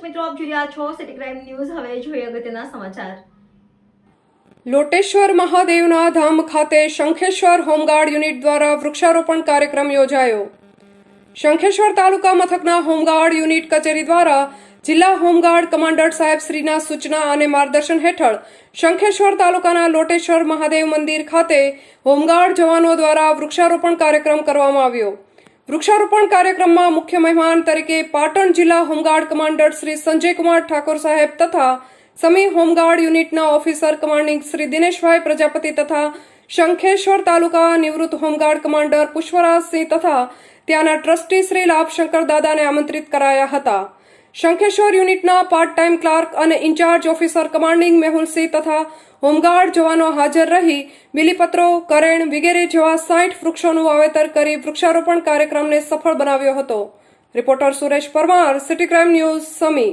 મિત્રો, આપ જોઈ રહ્યા છો સિટી ક્રાઇમ ન્યૂઝ હવે જોઈએ અગત્યના સમાચાર. લોટેશ્વર મહાદેવના ધામ ખાતે શંખેશ્વર હોમગાર્ડ યુનિટ દ્વારા વૃક્ષારોપણ કાર્યક્રમ યોજાયો. શંખેશ્વર તાલુકા મથકના હોમગાર્ડ યુનિટ કચેરી દ્વારા જિલ્લા હોમગાર્ડ કમાન્ડર સાહેબ શ્રીના સૂચના અને માર્ગદર્શન હેઠળ શંખેશ્વર તાલુકાના લોટેશ્વર મહાદેવ મંદિર ખાતે હોમગાર્ડ જવાનો દ્વારા વૃક્ષારોપણ કાર્યક્રમ કરવામાં આવ્યો. વૃક્ષારોપણ કાર્યક્રમમાં મુખ્ય મહેમાન તરીકે પાટણ જિલ્લા home guard commander Shri Sanjaykumar Thakor સાહેબ તથા સમી હોમગાર્ડ યુનિટના ઓફિસર કમાન્ડિંગ શ્રી દિનેશભાઈ પ્રજાપતિ તથા શંખેશ્વર તાલુકા નિવૃત્ત હોમગાર્ડ કમાન્ડર પુષ્પરાજસિંહ તથા ત્યાંના ટ્રસ્ટી શ્રી લાભશંકર દાદાને આમંત્રિત કરાયા હતા. શંખેશ્વર યુનિટના પાર્ટ ટાઈમ ક્લાર્ક અને in charge officer commanding Mehulsinh તથા હોમગાર્ડ જવાનો હાજર રહી બિલીપત્રો કરેણ વગેરે જેવા સાઠ વૃક્ષોનું વાવેતર કરી વૃક્ષારોપણ કાર્યક્રમને સફળ બનાવ્યો હતો. Reporter Suresh Parmar city crime news Sami.